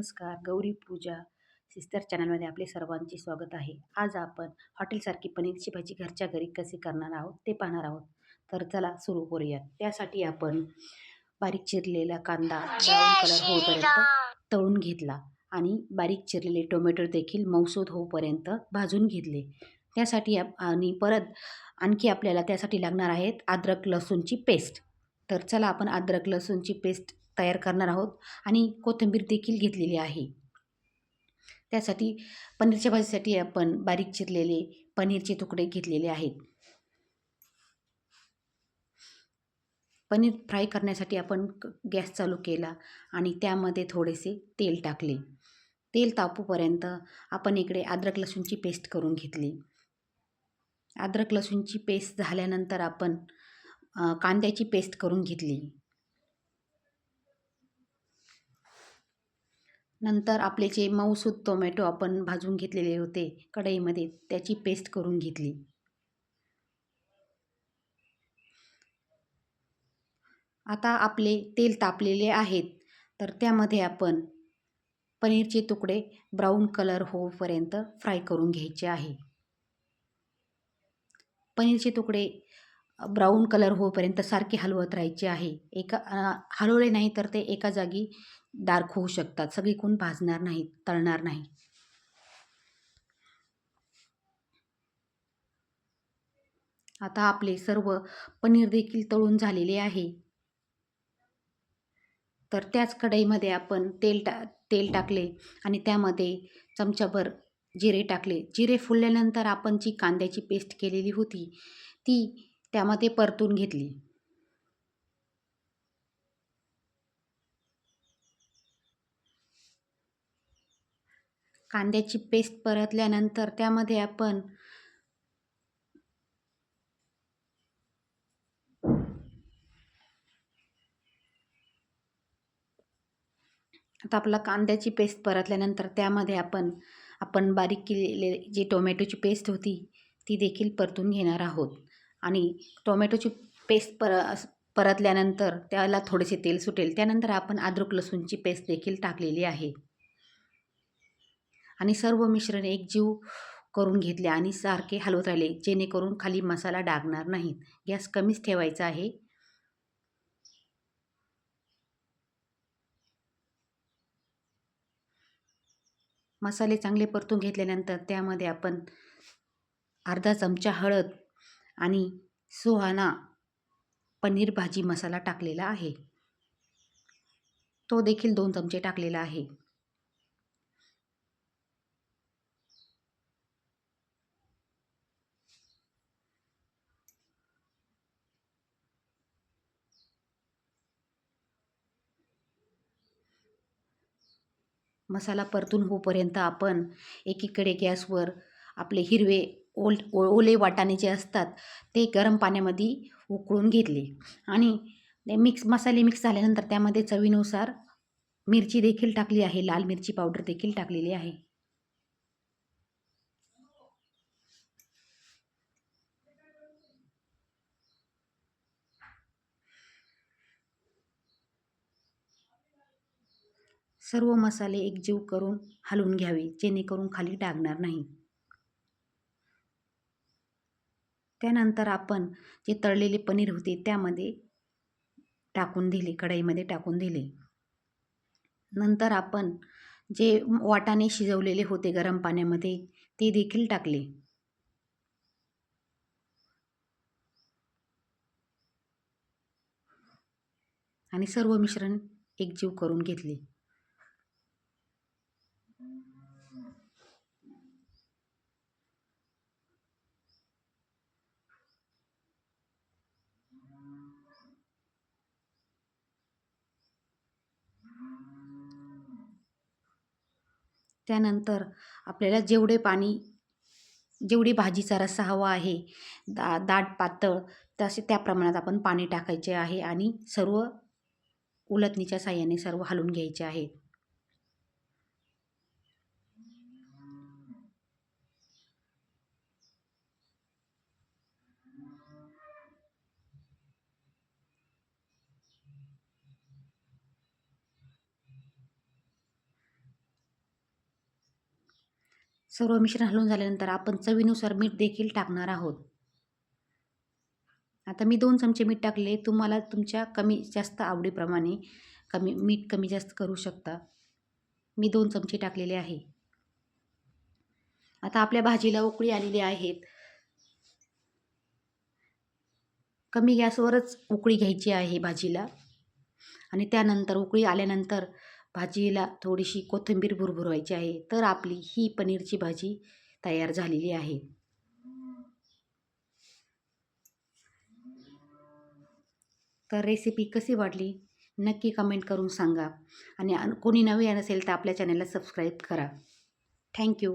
नमस्कार गौरी पूजा सिस्टर चॅनलमध्ये आपले सर्वांचे स्वागत आहे. आज आपण हॉटेलसारखी पनीरची भाजी घरच्या घरी कशी करणार आहोत ते पाहणार आहोत. तर चला सुरू करूयात. त्यासाठी आपण बारीक चिरलेला कांदा ब्राऊन कलर होईपर्यंत तळून घेतला आणि बारीक चिरलेले टोमॅटो देखील मौसूद होईपर्यंत भाजून घेतले. त्यासाठी आप आणि परत आणखी आपल्याला त्यासाठी लागणार आहेत अद्रक लसूणची पेस्ट. तर चला आपण अद्रक लसूणची पेस्ट तयार करणार आहोत आणि कोथिंबीर देखील घेतलेली आहे. त्यासाठी पनीरच्या भाजीसाठी आपण बारीक चिरलेले पनीरचे तुकडे घेतलेले आहेत. पनीर फ्राय करण्यासाठी आपण गॅस चालू केला आणि त्यामध्ये थोडेसे तेल टाकले. तेल तापूपर्यंत आपण इकडे अद्रक लसूणची पेस्ट करून घेतली. अद्रक लसूणची पेस्ट झाल्यानंतर आपण कांद्याची पेस्ट करून घेतली. नंतर आपले जे मऊसूद टोमॅटो आपण भाजून घेतलेले होते कढईमध्ये त्याची पेस्ट करून घेतली. आता आपले तेल तापलेले आहेत तर त्यामध्ये आपण पनीरचे तुकडे ब्राऊन कलर होईपर्यंत फ्राय करून घ्यायचे आहे. पनीरचे तुकडे ब्राऊन कलर होईपर्यंत सारखे हलवत राहायचे आहे. एका हलवले नाही तर ते एका जागी डार्क होऊ शकतात. सगळीकडून भाजणार नाही तळणार नाही. आता आपले सर्व पनीर देखील तळून झालेले आहे. तर त्याच कढईमध्ये आपण तेल टा तेल टाकले आणि त्यामध्ये चमचाभर जिरे टाकले. जिरे फुलल्यानंतर आपण जी कांद्याची पेस्ट केलेली होती ती त्यामध्ये परतून घेतली. कांद्याची पेस्ट परतल्यानंतर त्यामध्ये आपण आता आपला कांद्याची पेस्ट परतल्यानंतर त्यामध्ये आपण आपण बारीक केलेले जी टोमॅटोची पेस्ट होती ती देखील परतून घेणार आहोत. आणि टोमॅटोची पेस्ट पर परतल्यानंतर त्याला थोडेसे तेल सुटेल. त्यानंतर आपण अद्रक लसूणची पेस्ट देखील टाकलेली आहे. आणि सर्व मिश्रण एकजीव करून घेतले आणि सारखे हलवत राहिले जेणेकरून खाली मसाला डागणार नाहीत. गॅस कमीच ठेवायचा आहे. मसाले चांगले परतून घेतल्यानंतर त्यामध्ये आपण अर्धा चमचा हळद आणि सुहाना पनीर भाजी मसाला टाकलेला आहे. तो देखील दोन चमचे टाकलेला आहे. मसाला परतून होईपर्यंत आपण एकीकडे गॅसवर आपले हिरवे ओल ओले वाटाणे जे असतात ते गरम पाण्यामध्ये उकळून घेतले. आणि ते मिक्स मसाले मिक्स झाल्यानंतर त्यामध्ये चवीनुसार मिरची देखील टाकली आहे. लाल मिरची पावडर देखील टाकलेली आहे. सर्व मसाले एकजीव करून हलवून घ्यावे जेणेकरून खाली डागणार नाही. त्यानंतर आपण जे तळलेले पनीर होते त्यामध्ये टाकून दिले कढईमध्ये टाकून दिले. नंतर आपण जे वाटाणे शिजवलेले होते गरम पाण्यामध्ये ते देखील टाकले. आणि सर्व मिश्रण एकजीव करून घेतले. त्यानंतर आपल्याला जेवढे पाणी जेवढी भाजीचा रस्सा हवा आहे दा दाट पातळ तसे त्या प्रमाणात आपण पाणी टाकायचे आहे आणि सर्व उलथणीच्या साह्याने सर्व हलवून घ्यायचे आहे. सर्व मिश्रण हलवून झाल्यानंतर आपण चवीनुसार मीठ देखील टाकणार आहोत. आता मी दोन चमचे मीठ टाकले. तुम्हाला तुमच्या कमी जास्त आवडीप्रमाणे कमी मीठ कमी जास्त करू शकता. मी दोन चमचे टाकलेले आहे. आता आपल्या भाजीला उकळी आलेली आहेत. कमी गॅसवरच उकळी घ्यायची आहे भाजीला. आणि त्यानंतर उकळी आल्यानंतर भाजीला थोडीशी कोथिंबीर भुरभुरवायची आहे तर आपली ही पनीरची भाजी तयार झालेली आहे. तर रेसिपी कशी वाटली नक्की कमेंट करून सांगा. आणि कोणी नवे नसेल तर आपल्या चॅनलला सबस्क्राईब करा. थँक्यू